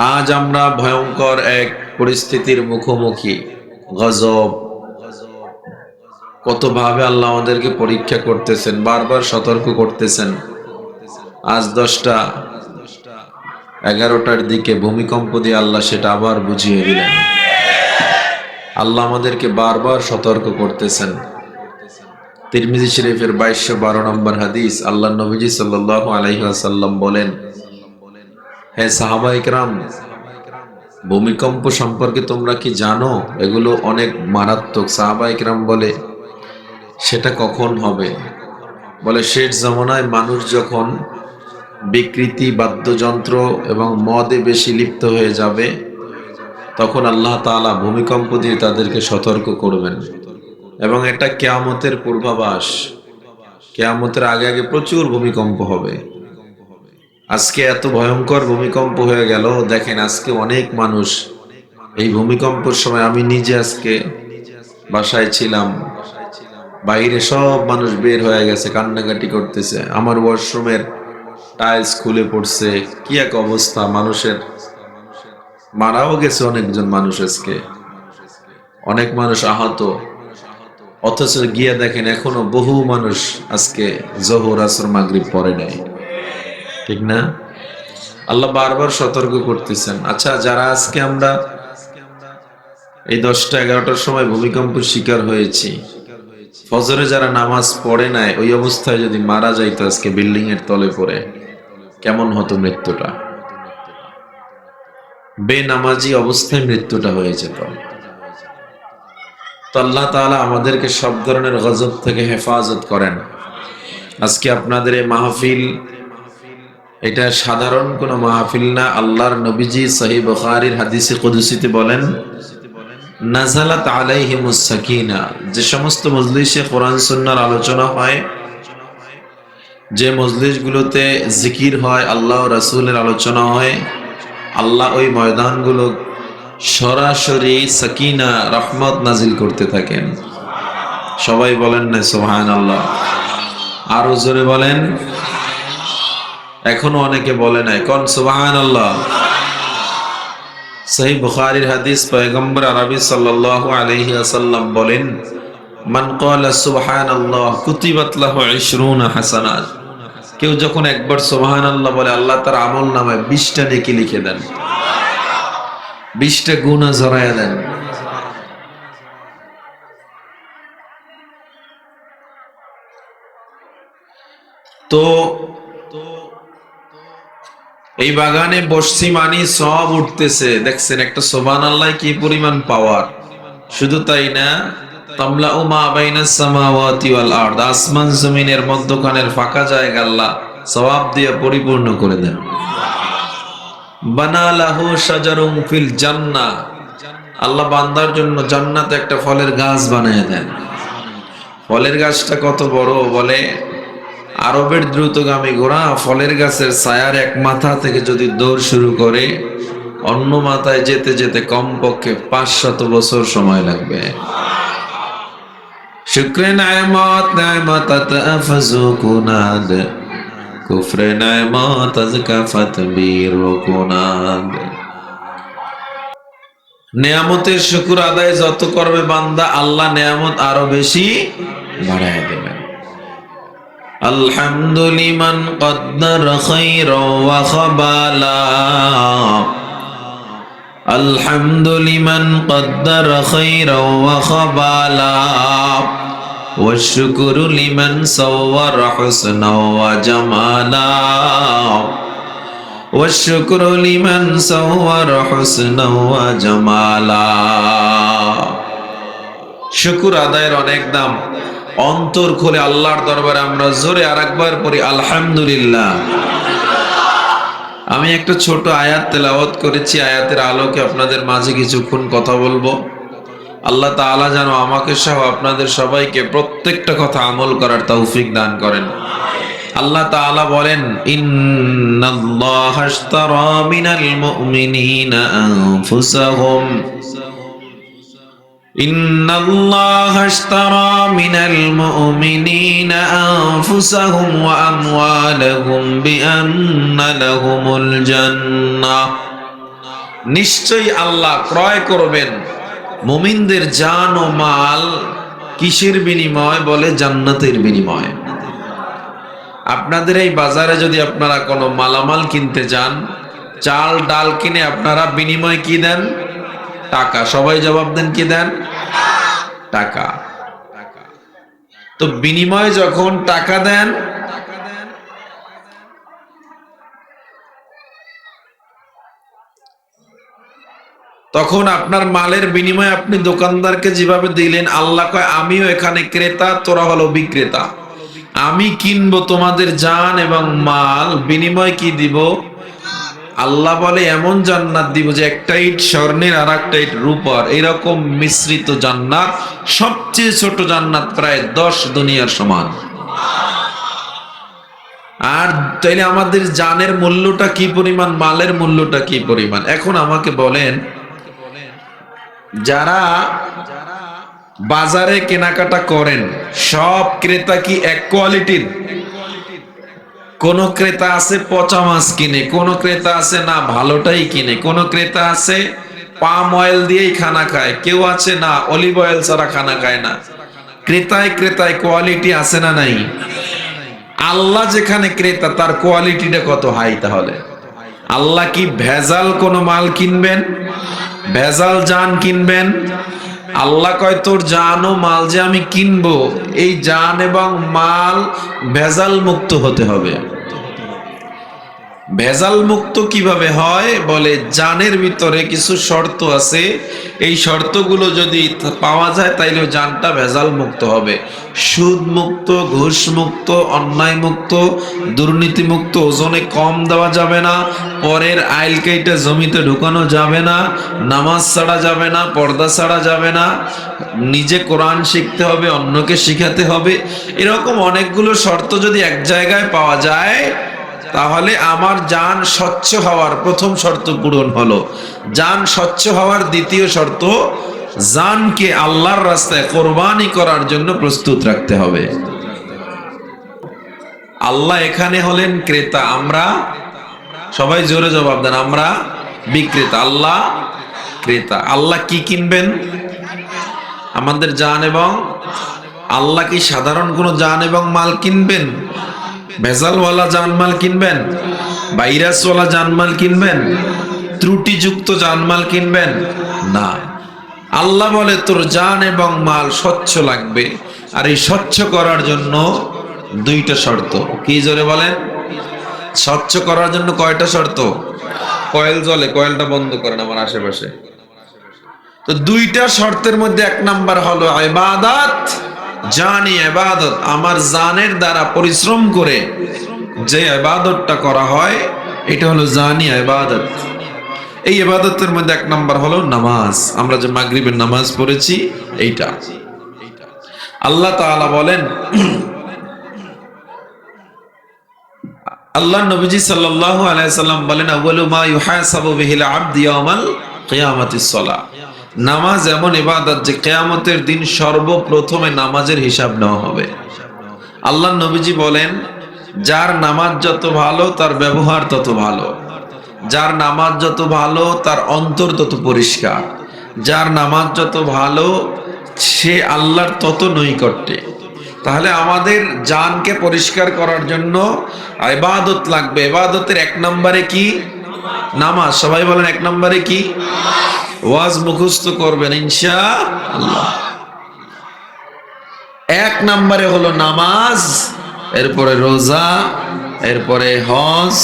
আজ আমরা ভয়ঙ্কর এক পরিস্থিতির মুখোমুখি। গজব। কতভাবে আল্লাহ আমাদেরকে পরীক্ষা করতেছেন, বারবার সতর্ক করতেছেন। আজ দশটা, এগারোটার দিকে ভূমিকম্প দিয়ে আল্লাহ সেটা আবার বুঝিয়ে দিলেন। আল্লাহ আমাদেরকে বারবার সতর্ক করতেছেন। তিরমিজি শরীফের বাইশশো বারো নম্বর হাদিস, আল্লাহ নবীজি সাল্লাহ আলাইসাল্লাম বলেন হে সাহাবা ইকরাম ভূমিকম্প সম্পর্কে তোমরা কি জানো? এগুলো অনেক মারাত্মক সাহাবা ইকরাম বলে। সেটা কখন হবে? বলে শেষ জমানায় মানুষ যখন বিকৃতি, বাদ্যযন্ত্র এবং মদে বেশি লিপ্ত হয়ে যাবে, তখন আল্লাহ তাআলা ভূমিকম্প দিয়ে তাদেরকে সতর্ক করবেন। এবং এটা কেয়ামতের পূর্বাভাস। কেয়ামতের আগে আগে প্রচুর ভূমিকম্প হবে। আজকে এত ভয়ঙ্কর ভূমিকম্প হয়ে গেল। দেখেন আজকে অনেক মানুষ। এই ভূমিকম্পের সময় আমি নিজে আজকে বাসায় ছিলাম। বাইরে সব মানুষ বের হয়ে গেছে, কান্নাকাটি করতেছে। আমার ওয়াশরুমের টাইলস খুলে পড়ছে। কি এক অবস্থা মানুষের। মারাও গেছে অনেকজন মানুষ আজকে। অনেক মানুষ আহত। অথচ গিয়ে দেখেন এখনও বহু মানুষ আজকে জহুর, আসর, মাগরিব পরে নাই। ঠিক না? আল্লাহ বারবার সতর্ক করতেছেন। আচ্ছা যারা আজকে আমরা এই দশটা এগারোটার সময় ভূমিকম্পের শিকার হয়েছি, ফজরে যারা নামাজ পড়ে নাই, ওই অবস্থায় যদি মারা যাইতো আজকে বিল্ডিং এর তলে পড়ে, কেমন হতো মৃত্যুটা? বেনামাজি অবস্থায় মৃত্যুটা হয়ে যেত। আল্লাহ তাআলা আমাদেরকে সব ধরনের গজব থেকে হেফাজত করেন। আজকে আপনাদের এই মাহফিল এটা সাধারণ কোনো মাহফিল না। আল্লাহর নবীজি সহি বুখারীর হাদিসে কুদসিতে বলেন নাজালাত আলাইহিমুস সাকিনা। যে সমস্ত মজলিসে কোরআন সুন্নাহর আলোচনা হয়, যে মজলিসগুলোতে জিকির হয়, আল্লাহ রাসূলের আলোচনা হয়, আল্লাহ ওই ময়দানগুলো সরাসরি সাকিনা, রহমত নাজিল করতে থাকেন। সবাই বলেন না সোহান আল্লাহ আরও জোরে বলেন এখনও অনেকে বলে নাই, কোন সুবাহান আল্লাহ সহি বুখারীর হাদিস পয়গম্বর আরবি সাল্লাল্লাহু আলাইহি ওয়াসাল্লাম বলেন, মান ক্বালা সুবহানাল্লাহ কুতিবাত লাহু 20 হাসানাত। কেউ যখন একবার সুবহানাল্লাহ বলে, আল্লাহ তার আমল নামায় 20টা নেকি লিখে দেন। 20টা গুনাহ ঝরায়া দেন। তো এই বাগানে বসছি মানি সব উঠতেছে। দেখছেন একটা সোবান আল্লাহ কি পরিমাণ পাওয়ার শুধু তাই না তামলা ও মা বাইনা সামাওয়াতি ওয়াল আসমান জমিনের মধ্যখানের ফাঁকা জায়গা আল্লাহ সওয়াব দিয়ে পরিপূর্ণ করে দেন। বানা লাহু শাজারুম ফিল জান্নাহ আল্লাহ বান্দার জন্য জান্নাতে একটা ফলের গাছ বানিয়ে দেন। ফলের গাছটা কত বড়? বলে আরবের দ্রুতগামী ঘোড়া ফলের গাছের ছায়ার এক মাথা থেকে যদি দৌড় শুরু করে, অন্য মাথায় যেতে যেতে কমপক্ষে পাঁচশত বছর সময় লাগবে। শুক্রে নায়মত নায়মত কুনাদ কুফরে নায়মত বীর কুনাদ নেয়ামতের শুকুর আদায় যত করবে বান্দা, আল্লাহ নেয়ামত আরও বেশি বাড়ায় দেবেন। الحمد لمن قدر خيرا وخبالا الحمد لمن قدر خيرا وخبالا والشكر لمن صور حسنا وجمالا والشكر لمن صور حسنا وجمالا শুকুর আদায়ের অনেক দাম অন্তর খুলে আল্লাহর দরবারে আমরা জোরে আর একবার পড়ি, আলহামদুলিল্লাহ। আমি একটা ছোট আয়াত তেলাওয়াত করেছি, আয়াতের আলোকে আপনাদের মাঝে কিছুক্ষণ কথা বলব। আল্লাহ তাআলা যেন আমাকে সহ আপনাদের সবাইকে প্রত্যেকটা কথা আমল করার তৌফিক দান করেন। আল্লাহ তাআলা বলেন, ইন্নাল্লাহা মিনাল মুমিনিনা আনফুসাহুম। إن الله اشترى من المؤمنين أنفسهم وأموالهم بأن لهم الجنة নিশ্চয়ই আল্লাহ ক্রয় করবেন মুমিনদের জান ও মাল কিসের বিনিময় বলে জান্নাতের বিনিময় আপনাদের এই বাজারে যদি আপনারা কোনো মালামাল কিনতে যান চাল ডাল কিনে আপনারা বিনিময় কি দেন টাকা। সবাই জবাব দেন, কি দেন? টাকা। তো বিনিময় যখন টাকা দেন, তখন আপনার মালের বিনিময়ে আপনি দোকানদারকে যেভাবে দিলেন, আল্লাহ কয়, আমিও এখানে ক্রেতা, তোরা হলো বিক্রেতা। আমি কিনবো তোমাদের জান এবং মাল, বিনিময় কি দিব? আল্লাহ বলে, এমন জান্নাত দিব যে একটা ইট, স্বর্ণের আর একটা ইট, রূপার। এরকম মিশ্রিত জান্নাত, সবচেয়ে ছোট জান্নাত প্রায় দশ দুনিয়ার সমান। আর তাইলে আমাদের জানের মূল্যটা কি পরিমাণ, মালের মূল্যটা কি পরিমাণ? এখন আমাকে বলেন, যারা বাজারে কেনাকাটা করেন, সব ক্রেতা কি এক কোয়ালিটির? কোন ক্রেতা আছে পচা মাছ কিনে, কোন ক্রেতা আছে না ভালোটাই কিনে, কোন ক্রেতা আছে পাম অয়েল দিয়েই খানা খায়, কেউ আছে না অলিভ অয়েল ছাড়া খানা খায় না। ক্রেতায় ক্রেতায় কোয়ালিটি আছে না নাই? আল্লাহ যেখানে ক্রেতা, তার কোয়ালিটিটা কত হাই তাহলে? আল্লাহ কি ভেজাল কোন মাল কিনবেন? ভেজাল জান কিনবেন? আল্লাহ কয়, তোর জান ও মাল যে আমি কিনবো, এই জান এবং মাল ভেজাল মুক্ত হতে হবে। ভেজাল মুক্ত কীভাবে হয়? বলে, জানের ভিতরে কিছু শর্ত আছে। এই শর্তগুলো যদি পাওয়া যায়, তাইলে জানটা ভেজাল মুক্ত হবে। সুদ মুক্ত ঘুষ মুক্ত অন্যায় মুক্ত দুর্নীতি মুক্ত ওজনে কম দেওয়া যাবে না। পরের আইল কেটে জমিতে ঢুকানো যাবে না। নামাজ ছাড়া যাবে না, পর্দা ছাড়া যাবে না। নিজে কোরআন শিখতে হবে, অন্যকে শিখাতে হবে। এরকম অনেকগুলো শর্ত যদি এক জায়গায় পাওয়া যায় তাহলে আমার যান স্বচ্ছ হওয়ার প্রথম শর্ত পূরণ হলো। যান স্বচ্ছ হওয়ার দ্বিতীয় শর্ত জানকে আল্লাহর রাস্তায় কোরবানি করার জন্য প্রস্তুত রাখতে হবে। আল্লাহ এখানে হলেন ক্রেতা, আমরা সবাই জোরে জবাব দেন, আমরা বিক্রেতা, আল্লাহ ক্রেতা। আল্লাহ কি কিনবেন? আমাদের জান এবং আল্লাহ কি সাধারণ কোনো যান এবং মাল কিনবেন? ভেজালওয়ালা জানমাল কিনবেন, ভাইরাসওয়ালা জানমাল কিনবেন, ত্রুটিযুক্ত জানমাল কিনবেন, না। আল্লাহ বলে, তোর জান এবং মাল স্বচ্ছ লাগবে, আর এই স্বচ্ছ করার জন্য দুইটা শর্ত। কি জোরে বলেন? স্বচ্ছ করার জন্য কয়টা শর্ত? কয়েল জলে কয়েলটা বন্ধ করেন আমার আশেপাশে। তো দুইটা শর্তের মধ্যে এক নাম্বার হলো ইবাদত জানি এবাদত আমার জানের দ্বারা পরিশ্রম করে যে এবাদতটা করা হয়, এটা হলো জানি এবাদত এই এবাদতের মধ্যে এক নাম্বার হলো নামাজ। আমরা যে মাগরিবের নামাজ পড়েছি, এইটা। আল্লাহ তাআলা বলেন, আল্লাহ নবীজি সাল্লাল্লাহু আলাইহি সাল্লাম বলেন, আউয়ালু মা ইউহাসাবু বিহিল আবদি ইয়াউমাল কিয়ামাতিস সালাহ। নামাজ এমন ইবাদত যে কেয়ামতের দিন সর্বপ্রথমে নামাজের হিসাব নেওয়া হবে। আল্লাহ নবীজি বলেন, যার নামাজ যত ভালো, তার ব্যবহার তত ভালো। যার নামাজ যত ভালো, তার অন্তর তত পরিষ্কার। যার নামাজ যত ভালো, সে আল্লাহর তত নৈকট্যে। তাহলে আমাদের জানকে পরিষ্কার করার জন্য ইবাদত লাগবে। ইবাদতের এক নম্বরে কি? নামাজ। সবাই বলেন এক নম্বরে কি? ওয়াজ মুখস্থ করবেন ইনশা এক নম্বরে হলো নামাজ, এরপরে রোজা, এরপরে হজ,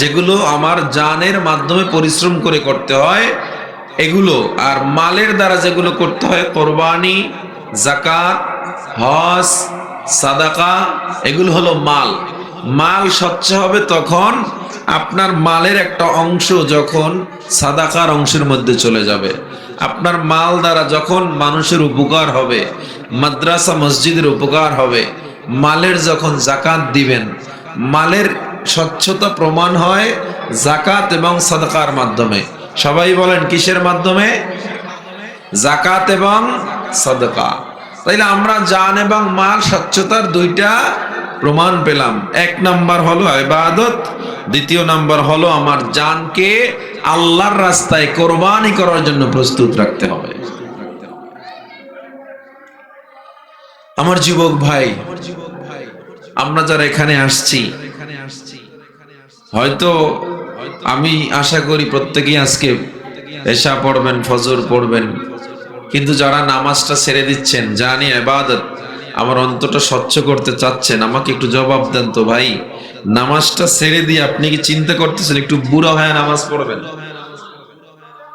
যেগুলো আমার জানের মাধ্যমে পরিশ্রম করে করতে হয়, এগুলো আর মালের দ্বারা যেগুলো করতে হয়, কোরবানি জাকাত হজ, সাদাকা, এগুলো হলো মাল। মাল স্বচ্ছ হবে তখন আপনার মালের একটা অংশ যখন সাদাকার অংশের মধ্যে চলে যাবে, আপনার মাল দ্বারা যখন মানুষের উপকার হবে, মাদ্রাসা মসজিদের উপকার হবে, মালের যখন জাকাত দিবেন, মালের স্বচ্ছতা প্রমাণ হয় জাকাত এবং সাদাকার মাধ্যমে। সবাই বলেন কিসের মাধ্যমে? জাকাত এবং সাদকা। তাইলে আমরা জান এবং মাল স্বচ্ছতার দুইটা প্রমাণ পেলাম। এক নাম্বার হলো ইবাদত, দ্বিতীয় নাম্বার হলো আমার জানকে আল্লাহর রাস্তায় কোরবানি করার জন্য প্রস্তুত রাখতে হবে। আমার যুবক ভাই, আমরা যারা এখানে আসছি, হয়তো আমি আশা করি প্রত্যেকেই আজকে এশা পড়বেন, ফজর পড়বেন, কিন্তু যারা নামাজটা ছেড়ে দিচ্ছেন, জানি এবাদত আমার অন্তটা স্বচ্ছ করতে চাচ্ছেন, আমাকে একটু জবাব দেন তো ভাই। নামাজটা ছেড়ে দিয়ে আপনি কি চিন্তা করতেছেন, একটু বুড়া হয়ে নামাজ পড়বেন?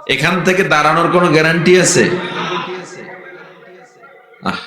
এখান থেকে দাঁড়ানোর কোনো গ্যারান্টি আছে? আহ